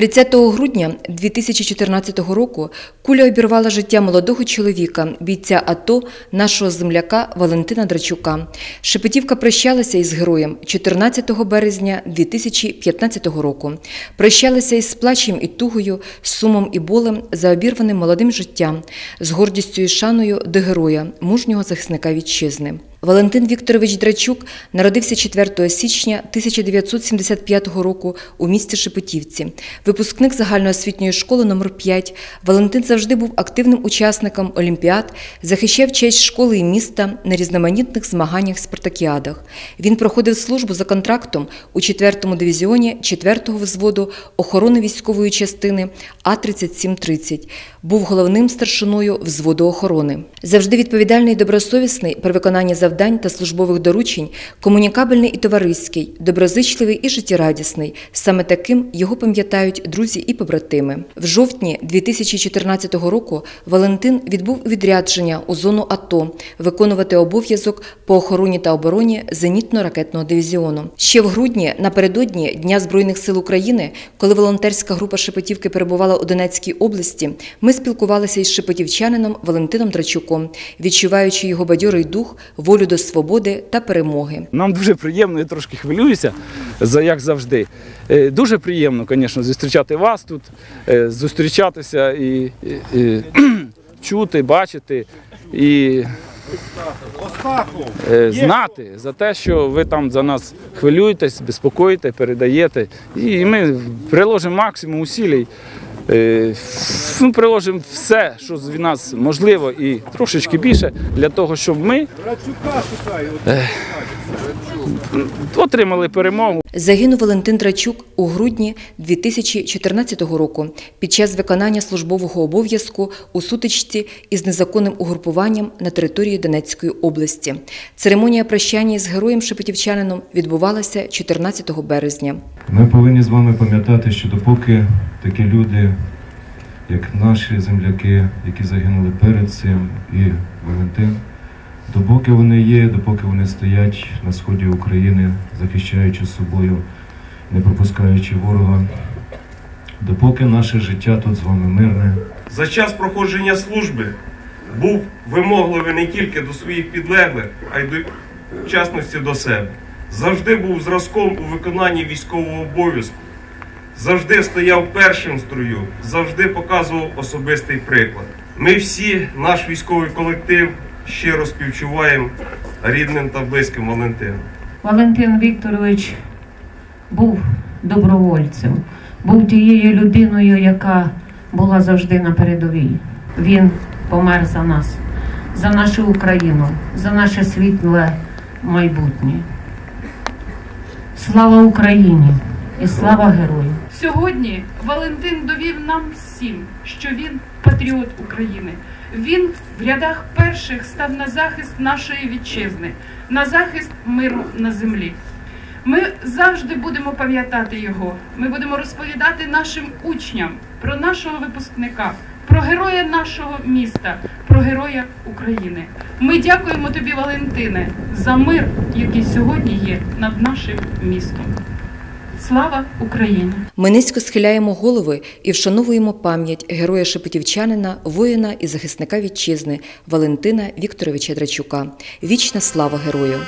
30 грудня 2014 року куля обірвала життя молодого чоловіка, бійця АТО, нашого земляка Валентина Драчука. Шепетівка прощалася із героєм 14 березня 2015 року. Прощалася із плачем і тугою, сумом і болем за обірваним молодим життям, з гордістю і шаною до героя, мужнього захисника вітчизни. Валентин Вікторович Драчук народився 4 січня 1975 року у місті Шепетівці. Випускник загальноосвітньої школи номер 5 Валентин завжди був активним учасником олімпіад, захищав честь школи і міста на різноманітних змаганнях спартакіадах. Він проходив службу за контрактом у 4-му дивізіоні 4-го взводу охорони військової частини А-3730. Був головним старшиною взводу охорони. Завжди відповідальний і добросовісний при виконанні завдань та службових доручень, комунікабельний і товариський, доброзичливий і життєрадісний. Саме таким його пам'ятають друзі і побратими. В жовтні 2014 року Валентин відбув відрядження у зону АТО виконувати обов'язок по охороні та обороні зенітно-ракетного дивізіону. Ще в грудні, напередодні Дня Збройних сил України, коли волонтерська група Шепетівки перебувала у Донецькій області, ми спілкувалися із шепетівчанином Валентином Драчуком, відчуваючи його бадьорий дух, волю до свободи та перемоги. Нам дуже приємно, я трошки хвилююся, як завжди. Е, Дуже приємно, звісно, зустрічати вас тут, е, зустрічатися і, і, і чути, бачити і е, знати за те, що ви там за нас хвилюєтесь, безпокоїте, передаєте. І ми приложимо максимум усилій. Е, Ну, приложимо все, що з нас можливо, і трошечки більше для того, щоб ми е, отримали перемогу. Загинув Валентин Драчук у грудні 2014 року під час виконання службового обов'язку у сутичці із незаконним угрупуванням на території Донецької області. Церемонія прощання з героєм шепетівчанином відбувалася 14 березня. Ми повинні з вами пам'ятати, що допоки такі люди, як наші земляки, які загинули перед цим, і Валентин, допоки вони є, допоки вони стоять на сході України, захищаючи собою, не пропускаючи ворога, допоки наше життя тут з вами мирне, За час проходження служби був вимогливий не тільки до своїх підлеглих, а й до в частності до себе. Завжди був зразком у виконанні військового обов'язку, завжди стояв першим в строю, завжди показував особистий приклад. Ми всі, наш військовий колектив, щиро співчуваємо рідним та близьким Валентину. Валентин Вікторович був добровольцем, був тією людиною, яка була завжди на передовій. Він помер за нас, за нашу Україну, за наше світле майбутнє. Слава Україні і слава герою! Сьогодні Валентин довів нам всім, що він патріот України. Він в рядах перших став на захист нашої вітчизни, на захист миру на землі. Ми завжди будемо пам'ятати його. Ми будемо розповідати нашим учням про нашого випускника, про героя нашого міста, про героя України. Ми дякуємо тобі, Валентине, за мир, який сьогодні є над нашим містом. Слава Україні! Ми низько схиляємо голови і вшановуємо пам'ять героя шепетівчанина, воїна і захисника вітчизни Валентина Вікторовича Драчука. Вічна слава герою!